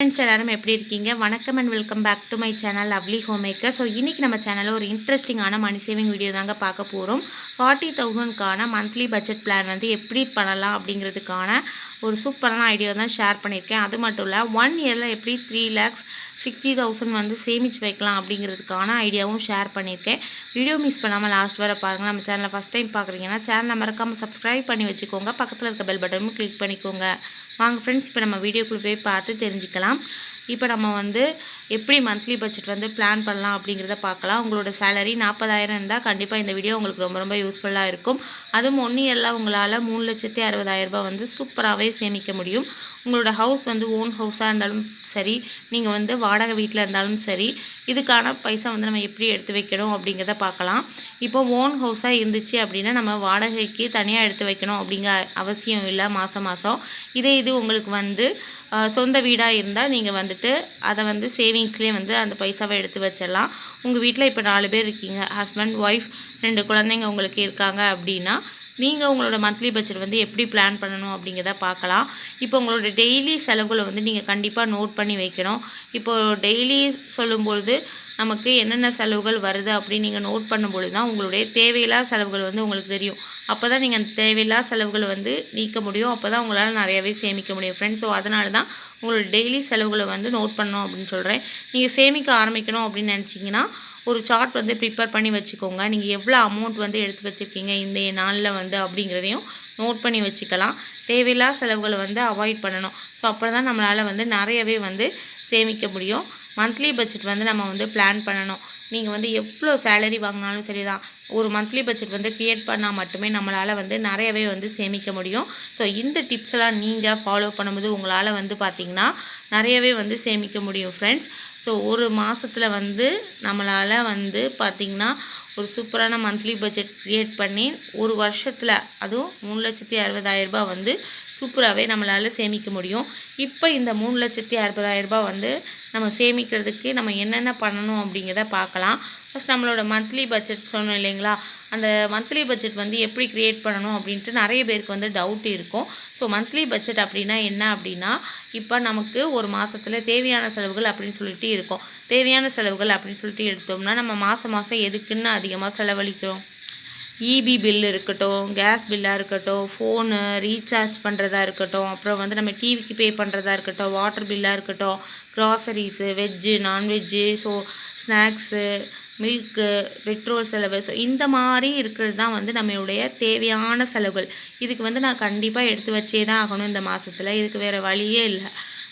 Friends எல்லாரும் எப்படி இருக்கீங்க? வணக்கம் and welcome back to my channel lovely home maker so இன்றைக்கி நம்ம சேனலில் ஒரு இன்ட்ரெஸ்டிங்கான மணி சேவிங் வீடியோ தாங்க பார்க்க போகிறோம் ஃபார்ட்டி தௌசண்ட்க்கான மந்த்லி பட்ஜெட் பிளான் வந்து எப்படி பண்ணலாம் அப்படிங்கிறதுக்கான ஒரு சூப்பரான ஐடியா தான் ஷேர் பண்ணியிருக்கேன். அது மட்டும் இல்லை ஒன் இயரில் எப்படி த்ரீ லேக்ஸ் சிக்ஸ்டி தௌசண்ட் வந்து சேமிச்சு வைக்கலாம் அப்படிங்கிறதுக்கான ஐடியாவும் ஷேர் பண்ணியிருக்கேன். வீடியோ மிஸ் பண்ணாமல் லாஸ்ட் வர பாருங்கள் நம்ம சேனலை ஃபஸ்ட் டைம் பார்க்குறீங்கன்னா சேனலை மறக்காமல் சப்ஸ்கிரைப் பண்ணி வச்சுக்கோங்க. பக்கத்தில் இருக்க பெல் பட்டனும் கிளிக் பண்ணிக்கோங்க. வாங்க ஃப்ரெண்ட்ஸ் இப்போ நம்ம வீடியோக்குள்ளே போய் பார்த்து தெரிஞ்சுக்கலாம். இப்போ நம்ம வந்து எப்படி மந்த்லி பட்ஜெட் வந்து பிளான் பண்ணலாம் அப்படிங்கிறத பார்க்கலாம். உங்களோட சேலரி நாற்பதாயிரம் இருந்தால் கண்டிப்பாக இந்த வீடியோ உங்களுக்கு ரொம்ப ரொம்ப யூஸ்ஃபுல்லாக இருக்கும். அதுவும் ஒன் எல்லாம் உங்களால் மூணு லட்சத்தி அறுபதாயிரரூபா வந்து சூப்பராகவே சேமிக்க முடியும். உங்களோட ஹவுஸ் வந்து ஓன் ஹவுஸாக இருந்தாலும் சரி நீங்கள் வந்து வாடகை வீட்டில் இருந்தாலும் சரி இதுக்கான பைசா வந்து நம்ம எப்படி எடுத்து வைக்கணும் அப்படிங்கிறத பார்க்கலாம். இப்போ ஓன் ஹவுஸாக இருந்துச்சு அப்படின்னா நம்ம வாடகைக்கு தனியாக எடுத்து வைக்கணும் அப்படிங்கிற அவசியம் இல்லை மாதம் மாதம் இதே இது உங்களுக்கு வந்து சொந்த வீடாக இருந்தால் நீங்கள் வந்துட்டு அதை வந்து சேவிங்ஸ்லேயே வந்து அந்த பைசாவை எடுத்து வச்சிடலாம். உங்கள் வீட்டில் இப்போ நாலு பேர் இருக்கீங்க. ஹஸ்பண்ட் ஒய்ஃப் ரெண்டு குழந்தைங்க உங்களுக்கு இருக்காங்க அப்படின்னா நீங்கள் உங்களோட மந்த்லி பட்ஜெட் வந்து எப்படி பிளான் பண்ணணும் அப்படிங்கிறத பார்க்கலாம். இப்போ உங்களோட டெய்லி செலவுகளை வந்து நீங்கள் கண்டிப்பாக நோட் பண்ணி வைக்கணும். இப்போது டெய்லி சொல்லும்பொழுது நமக்கு என்னென்ன செலவுகள் வருது அப்படின்னு நீங்கள் நோட் பண்ணும்பொழுது தான் உங்களுடைய தேவையில்லா செலவுகள் வந்து உங்களுக்கு தெரியும். அப்போ தான் நீங்கள் அந்த தேவையில்லா செலவுகளை வந்து நீக்க முடியும். அப்போ தான் உங்களால் நிறையாவே சேமிக்க முடியும். ஃப்ரெண்ட்ஸ் ஸோ அதனால தான் உங்களோட டெய்லி செலவுகளை வந்து நோட் பண்ணணும் அப்படின்னு சொல்கிறேன் நீங்கள் சேமிக்க ஆரம்பிக்கணும் அப்படின்னு நினச்சிங்கன்னா ஒரு சார்ட் வந்து ப்ரிப்பேர் பண்ணி வச்சுக்கோங்க. நீங்கள் எவ்வளோ அமௌண்ட் வந்து எடுத்து வச்சுருக்கீங்க இந்த நாளில் வந்து அப்படிங்கிறதையும் நோட் பண்ணி வச்சுக்கலாம். தேவையில்லா செலவுகளை வந்து அவாய்ட் பண்ணணும். ஸோ அப்போ தான் நம்மளால் வந்து நிறையவே வந்து சேமிக்க முடியும். மந்த்லி பட்ஜெட் வந்து நம்ம வந்து பிளான் பண்ணணும். நீங்கள் வந்து எவ்வளோ சேலரி வாங்கினாலும் சரி தான் ஒரு மந்த்லி பட்ஜெட் வந்து க்ரியேட் பண்ணால் மட்டுமே நம்மளால் வந்து நிறையவே வந்து சேமிக்க முடியும். ஸோ இந்த டிப்ஸ் எல்லாம் நீங்கள் ஃபாலோ பண்ணும்போது உங்களால் வந்து பார்த்திங்கன்னா நிறையவே வந்து சேமிக்க முடியும் ஃப்ரெண்ட்ஸ் ஸோ ஒரு மாதத்தில் வந்து நம்மளால் வந்து பார்த்திங்கன்னா ஒரு சூப்பரான மந்த்லி பட்ஜெட் க்ரியேட் பண்ணி ஒரு வருஷத்தில் அதுவும் மூணு லட்சத்தி அறுபதாயிரரூபா வந்து சூப்பராகவே நம்மளால் சேமிக்க முடியும். இப்போ இந்த மூணு லட்சத்தி அறுபதாயிரரூபா வந்து நம்ம சேமிக்கிறதுக்கு நம்ம என்னென்ன பண்ணணும் அப்படிங்கிறத பார்க்கலாம். ஃபஸ்ட் நம்மளோட மந்த்லி பட்ஜெட் சொன்னோம் இல்லைங்களா? அந்த மந்த்லி பட்ஜெட் வந்து எப்படி க்ரியேட் பண்ணணும் அப்படின்ட்டு நிறைய பேருக்கு வந்து டவுட் இருக்கும். ஸோ மந்த்லி பட்ஜெட் அப்படின்னா என்ன அப்படின்னா இப்போ நமக்கு ஒரு மாதத்தில் தேவையான செலவுகள் அப்படின்னு சொல்லிட்டு இருக்கும். தேவையான செலவுகள் அப்படின்னு சொல்லிட்டு எடுத்தோம்னா நம்ம மாதம் மாதம் எதுக்குன்னு அதிகமாக செலவழிக்கிறோம்? இபி பில் இருக்கட்டும் கேஸ் பில்லாக இருக்கட்டும் ஃபோனு ரீசார்ஜ் பண்ணுறதா இருக்கட்டும் அப்புறம் வந்து நம்ம டிவிக்கு பே பண்ணுறதா இருக்கட்டும் வாட்டர் பில்லாக இருக்கட்டும் groceries veg non veg so snacks milk petrol செலவு. ஸோ இந்த மாதிரி இருக்கிறது தான் வந்து நம்மளுடைய தேவையான செலவுகள். இதுக்கு வந்து நான் கண்டிப்பாக எடுத்து வச்சே தான் ஆகணும் இந்த மாதத்தில் இதுக்கு வேறு வழியே இல்லை.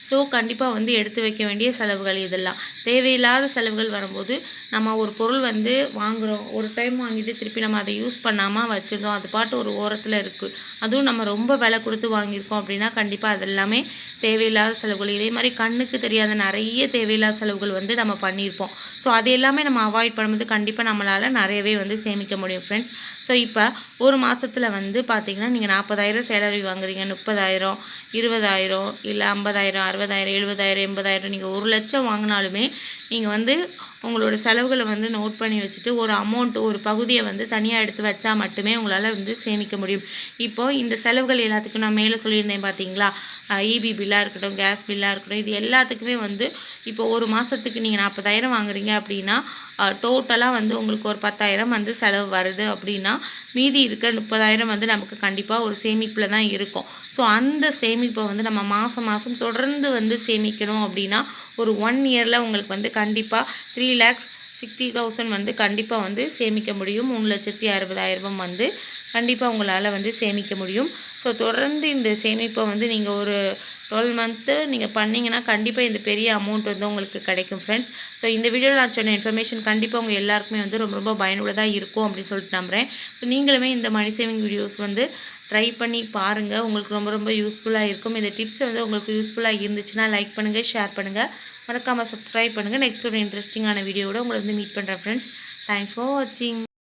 ஸோ கண்டிப்பாக வந்து எடுத்து வைக்க வேண்டிய செலவுகள் இதெல்லாம். தேவையில்லாத செலவுகள் வரும்போது நம்ம ஒரு பொருள் வந்து வாங்குகிறோம் ஒரு டைம் வாங்கிட்டு திருப்பி நம்ம அதை யூஸ் பண்ணாமல் வச்சுருந்தோம். அது பாட்டு ஒரு ஓரத்தில் இருக்குது அதுவும் நம்ம ரொம்ப விலை கொடுத்து வாங்கியிருக்கோம் அப்படின்னா கண்டிப்பாக அதெல்லாமே தேவையில்லாத செலவுகள். இதே மாதிரி கண்ணுக்கு தெரியாத நிறைய தேவையில்லாத செலவுகள் வந்து நம்ம பண்ணியிருப்போம். ஸோ அது எல்லாமே நம்ம அவாய்ட் பண்ணும்போது கண்டிப்பாக நம்மளால் நிறையவே வந்து சேமிக்க முடியும் ஃப்ரெண்ட்ஸ் ஸோ இப்போ ஒரு மாதத்தில் வந்து பார்த்திங்கன்னா நீங்கள் நாற்பதாயிரம் சேலரி வாங்குறீங்க. முப்பதாயிரம் இருபதாயிரம் இல்லை ஐம்பதாயிரம் அறுபதாயிரம் எழுபதாயிரம் எண்பதாயிரம் நீங்கள் ஒரு லட்சம் வாங்கினாலுமே நீங்கள் வந்து உங்களோட செலவுகளை வந்து நோட் பண்ணி வச்சுட்டு ஒரு அமௌண்ட் ஒரு பகுதியை வந்து தனியாக எடுத்து வச்சா மட்டுமே உங்களால் வந்து சேமிக்க முடியும். இப்போது இந்த செலவுகள் எல்லாத்துக்கும் நான் மேலே சொல்லியிருந்தேன் பார்த்தீங்களா இபி பில்லாக இருக்கட்டும் கேஸ் பில்லாக இருக்கட்டும் இது எல்லாத்துக்குமே வந்து இப்போ ஒரு மாதத்துக்கு நீங்கள் நாற்பதாயிரம் வாங்குறீங்க அப்படின்னா டோட்டலாக வந்து உங்களுக்கு ஒரு பத்தாயிரம் வந்து செலவு வருது அப்படின்னா மீதி இருக்க முப்பதாயிரம் வந்து நமக்கு கண்டிப்பாக ஒரு சேமிப்பில் தான் இருக்கும். ஸோ அந்த சேமிப்பை வந்து நம்ம மாதம் மாதம் தொடர்ந்து வந்து சேமிக்கணும் அப்படின்னா ஒரு ஒன் இயரில் உங்களுக்கு வந்து கண்டிப்பாக த்ரீ லேக்ஸ் சிக்ஸ்டி தௌசண்ட் வந்து கண்டிப்பாக வந்து சேமிக்க முடியும். மூணு லட்சத்தி அறுபதாயிரம் வந்து கண்டிப்பாக உங்களால் வந்து சேமிக்க முடியும். ஸோ தொடர்ந்து இந்த சேமிப்பை வந்து நீங்கள் ஒரு டுவெல் மந்த்து நீங்கள் பண்ணிங்கன்னா கண்டிப்பாக இந்த பெரிய அமௌண்ட் வந்து உங்களுக்கு கிடைக்கும் ஃப்ரெண்ட்ஸ் ஸோ இந்த வீடியோவில் நான் சொன்ன இன்ஃபர்மேஷன் கண்டிப்பாக உங்கள் எல்லாருக்குமே வந்து ரொம்ப ரொம்ப பயனுள்ளதாக இருக்கும் அப்படின்னு சொல்லிட்டு நம்புகிறேன் ஸோ நீங்களுமே இந்த மணி சேவிங் வீடியோஸ் வந்து ட்ரை பண்ணி பாருங்கள் உங்களுக்கு ரொம்ப ரொம்ப யூஸ்ஃபுல்லாக இருக்கும். இந்த டிப்ஸ் வந்து உங்களுக்கு யூஸ்ஃபுல்லாக இருந்துச்சுன்னா லைக் பண்ணுங்கள் ஷேர் பண்ணுங்கள் மறக்காமல் சப்ஸ்கிரைப் பண்ணுங்கள் நெக்ஸ்ட் ஒரு இன்ட்ரெஸ்டிங்கான வீடியோவோட உங்களை வந்து மீட் பண்ணுறேன் ஃப்ரெண்ட்ஸ் தேங்க்ஸ் ஃபார் வாட்சிங்